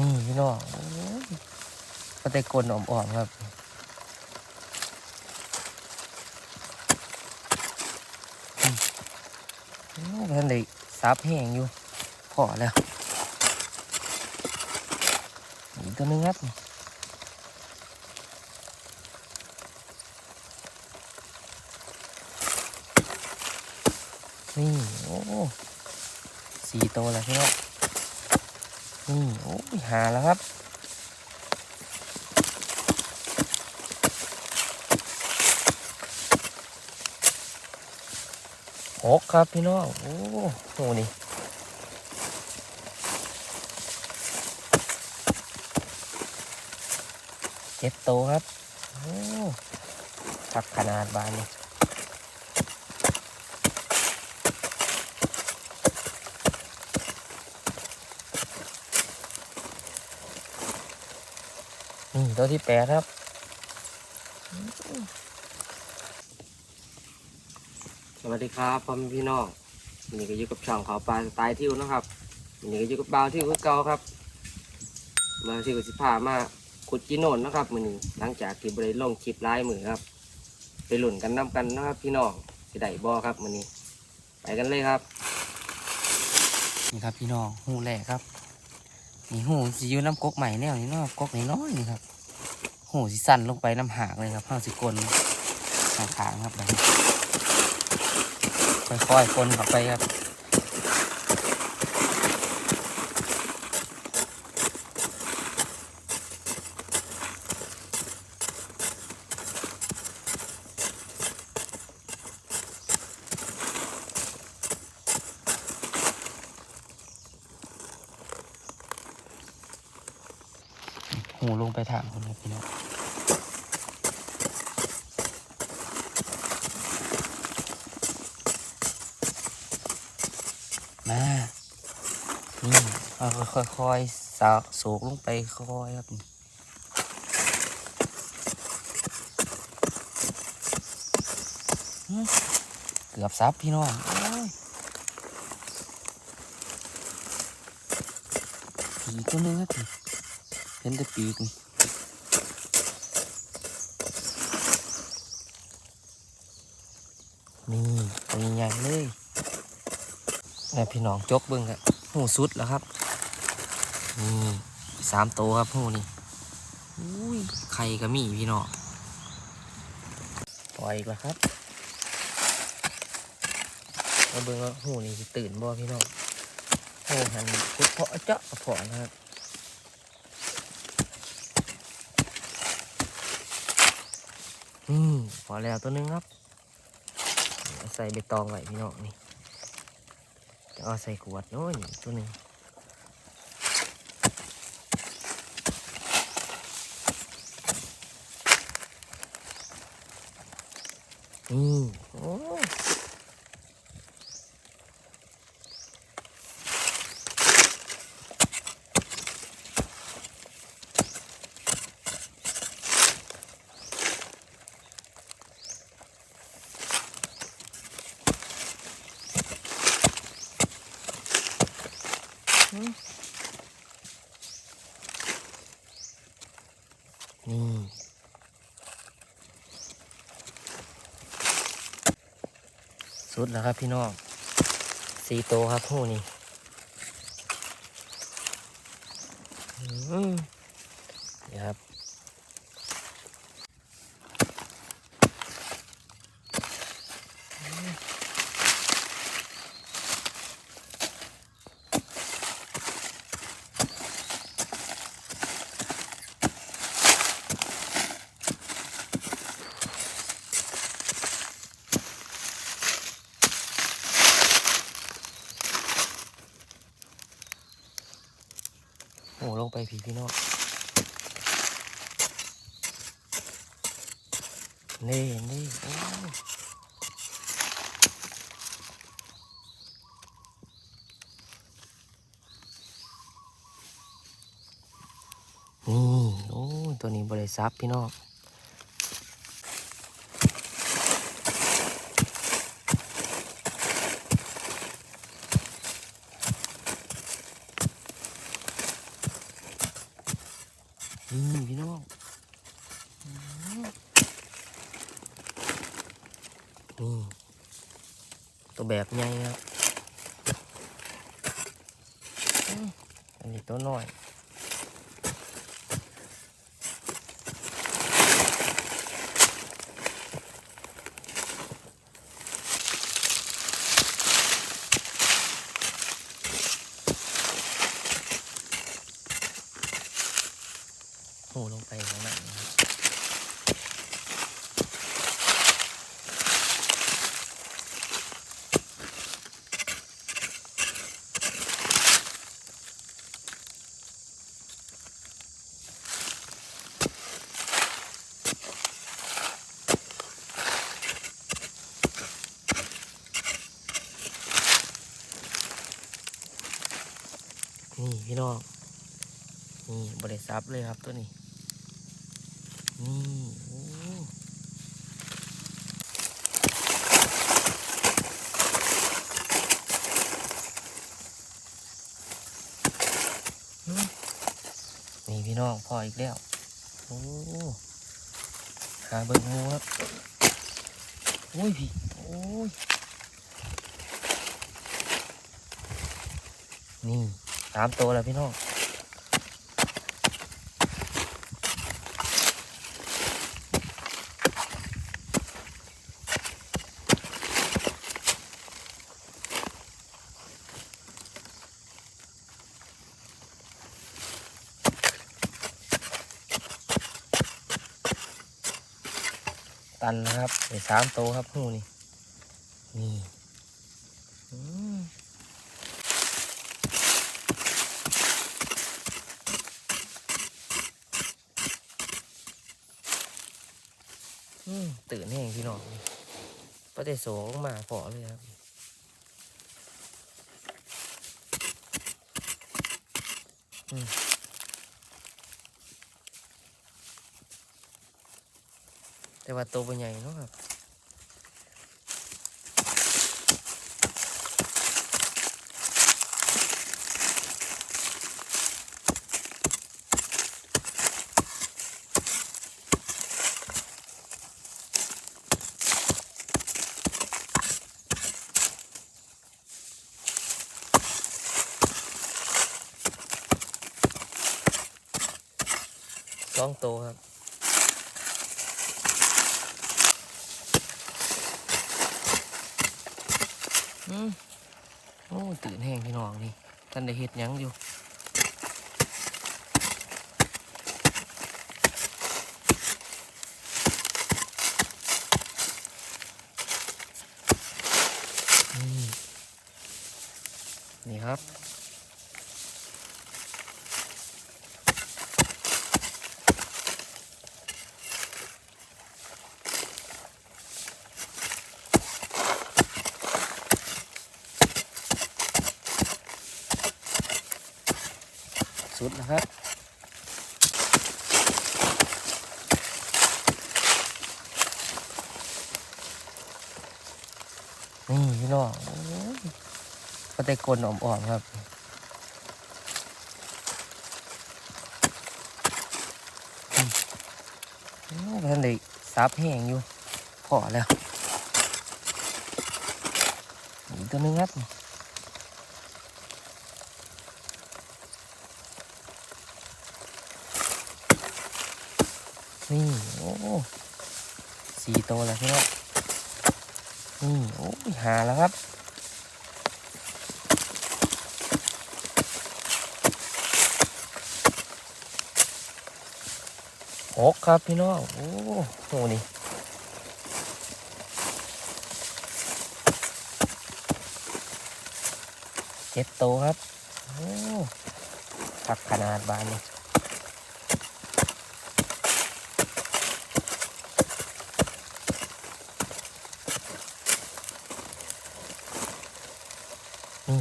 นี่พี่น้องก็แต่กลนอ่อมๆครับท่านเลยซับแห้งอยู่ พอแล้วอีกตัวนึงครับนี่ โอ้สี่ตัวแล้วพี่น้อง นี่โอ้ยหาแล้วครับ หกครับพี่น้อง โอ้โหนี่เจ็ดโตครับ โอ้ทักขนาดบานเลย นี่นี่ตัวที่แปดครับสวัสดีครับพ่อแม่พี่น้องวันนี้ก็อยู่กับช่องเขาปลาสไตล์ทิวนะครับวันนี้ก็อยู่กับบ่าวทิวคือเก่าครับบ่าวทิวกับสิพามาขุดจีโนนนะครับมือนี้หลังจากที่บริลงคลิปไลายมือครับ ไปหลุ่นกันน้กันนะครับ พี่น้องสิได้บอครับมือนี้ ไปกันเลยครับ นี่ครับพี่น้องหูแหลกครับ นี่หูสิอยู่น้ำกกใหม่แนวนี้เนาะกกน้อยๆนี่ครับหูสิสั่นลงไปน้ำหากเลยครับห้าสิกลหาขางๆครับค่อยๆคนเข้าไปครับูลงไปถามคนครับพี่น้องมานี่เอาค่อยๆสาวโศกลงไปค่อยครับเกือบซับพี่น้องโอ้ยปีกตัวนึงครับนี่ เห็นแต่ปีกนี่นี่ตัวใหญ่ๆเลยแม่พี่น้องจกเบิ้งครับหูสุดแล้วครับ นี่สามตัวครับหูนี่อุ้ยไข่ก็มีพี่น้องปล่อยอีกแล้วครับมาเบิ้งว่าหูนี่ตื่นบ่พี่น้องหูหันคุดเพาะเจาะเพาะนะครับ อืมพอแล้วตัวนึงครับ ใส่ใบตองไว้พี่น้องนี่จะเอาใส่ขวดโน้นตัวนึงนี่โอ้ สุดแล้วครับพี่น้องสีโตครับหูนี่อืมนี่ครับ ไปผีพี่น้องนี่นี่นี่โอ้ตัวนี้บริษัทพี่น้อง นี่พี่น้องนี่ตัวแบบใหญ่ครับอันนี้ตัวน้อย โอ้ลงไปข้างหลังนะครับ นี่พี่น้อง นี่บริษัทเลยครับตัวนี้ นี่มนี่พี่น้องพออีกแล้ว โอ้ หาเบิกงูครับ โอ้ยพี่ โอ้ย นี่ สามตัวแล้วพี่น้องตันนะครับไอ้สามโตวครับหูนี่ นี่อืมอืมตื่นแห้งพี่น้อง ประเดี๋ยวโสงมาพอเลยครับแต่ว่าตัวเป็นใหญ่เนาะครับ สองตัวครับ อืมโอ้ตื่นแห้งพี่น้องนี่ท่านได้เห็ดยังอยู่นี่ครับ ดนะครับนี่พี่น้องก็แต่กลนอ่อมๆครับอืมโอ้ท่านได้ซับแห้งอยู่ พอแล้วอีกตัวนึงครับ นี่โอ้สี่ตัวแล้วพี่น้องนี่โอ้หาแล้วครับหกครับพี่น้องโอ้โหนี่เจ็ดตัวครับโอ้ผักขนาดบานนี่นี่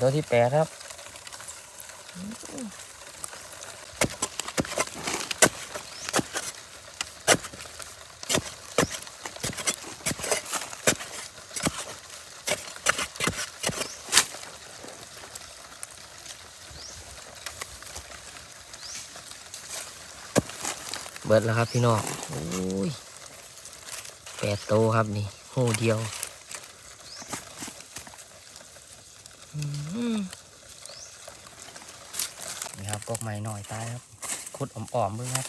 ตัวที่แปดครับนบิดแล้วครับพี่น้องโอ้ยแปดโตครับนี่โหเดียวอืมนี่ครับกกไม้หน่ อยตายครับขุดอ่อมๆเบิ่งครับ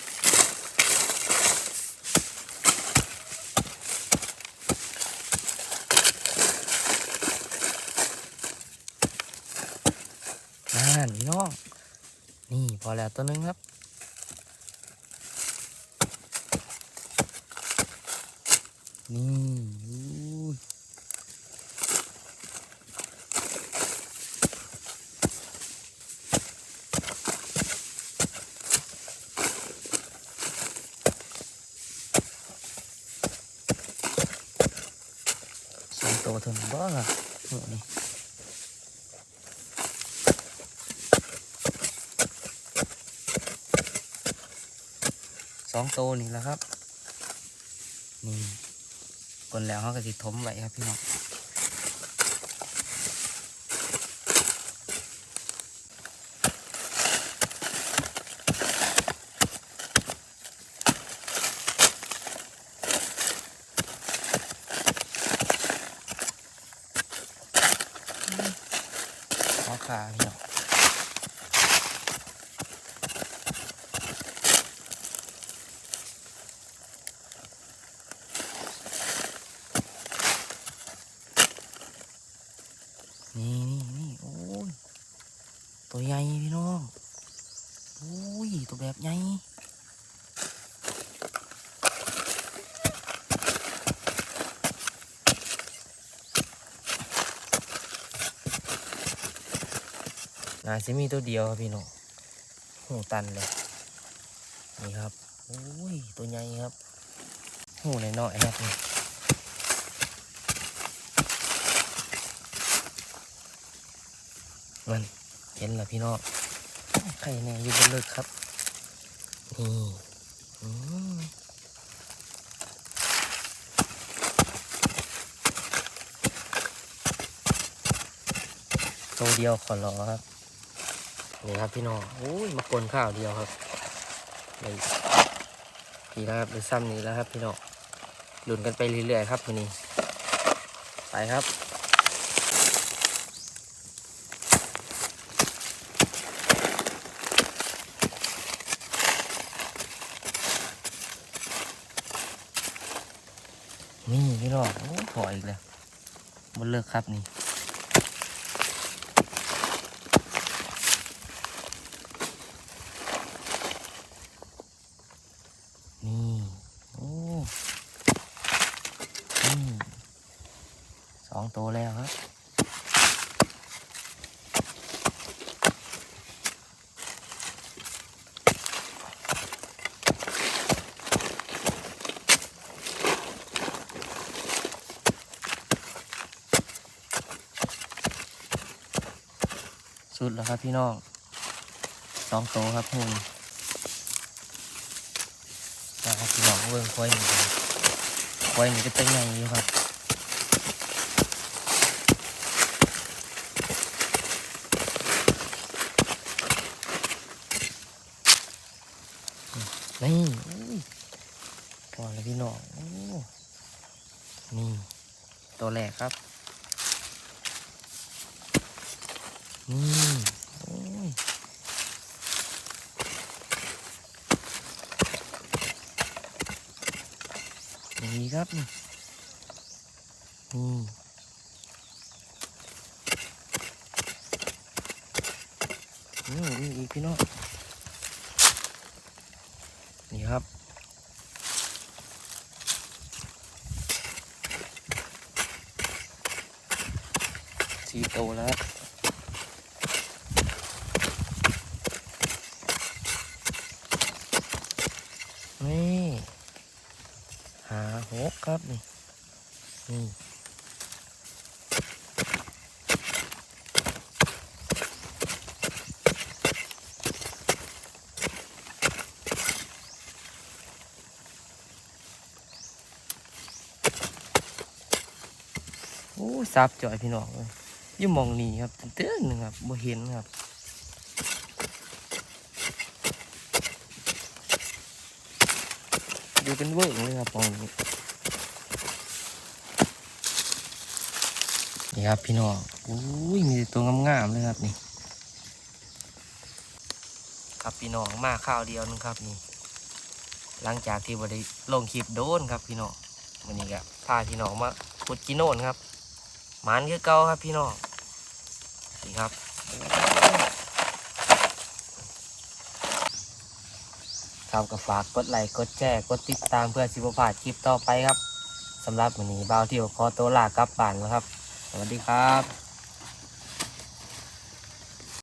นั่นพี่น้อง นี่พอแล้วตัวนึงครับ ตัวเถึงบ้าล่ะโอ้นี่สองตัวนี่แหละครับ นี่กนแล้วเขาก็สิทมไว้ครับพี่น้องขอขาพี่น้อง นี่นี่นี่โอ้ย ตัวใหญ่พี่น้อง โอ้ย ตัวแบบใหญ่น่าจะมีตัวเดียวครับพี่น้องหูตันเลยนี่ครับโอ้ยตัวใหญ่ครับหูน้อยๆครับมันเห็นแล้วพี่น้อง ไข่แน่อยู่บนเลิกครับ นี่ตัวเดียวขอรอครับ นี่ครับพี่น้องโอ้ยมากวนข้าวเดียวครับนี่นี่แล้วครับหรือซ้ำนี้แล้วครับพี่น้องลุ้นกันไปเรื่อยๆครับวันนี้ ไปครับ นี่พี่รอดโอ้ถอยอีกแล้วบนเลิกครับนี่ โอ้นี่สองตัวแล้วครับ สุดแล้วครับพี่น้องสองโตวครับหุ่นนะครับพี่น้องเบิ่งควายหนึ่งควายหนึ่งจะเป็นไงอยู่ครับนี่อุ้ยพอแล้วพี่น้องนี่ ตัวแรกครับ นี่โอ้ยนี่ ครับนี่นี่นี่นี่อีกพี่น้องนี่ครับสีโตแล้วครับ นี่หาหก ครับนี่นี่โอ้ซับจ่อยพี่น้องเลยยิ่มองนี่ครับเต้นหนึ่งครับบ่เห็นครับนอยู่เป็นเวิร์กเลยครับมองนี้ นี่ครับพี่น้องอุ้ยมีตัวงามๆเลยครับนี่ ครับพี่น้องมาข้าวเดียวนึงครับนี่ หลังจากที่บได้ลงคลิปโดนครับพี่น้องวันนี้ก็พาพี่น้องมาขุดกินโนนครับหมันคือเก่าครับพี่น้องนี่ครับครับก็ฝากกดไลค์กดแชร์กดติดตามเพื่อสิบพลาดคลิปต่อไปครับสำหรับวันนี้บ่าวที่ขอตัวลากลับบ้านแล้วครับ สวัสดีครับ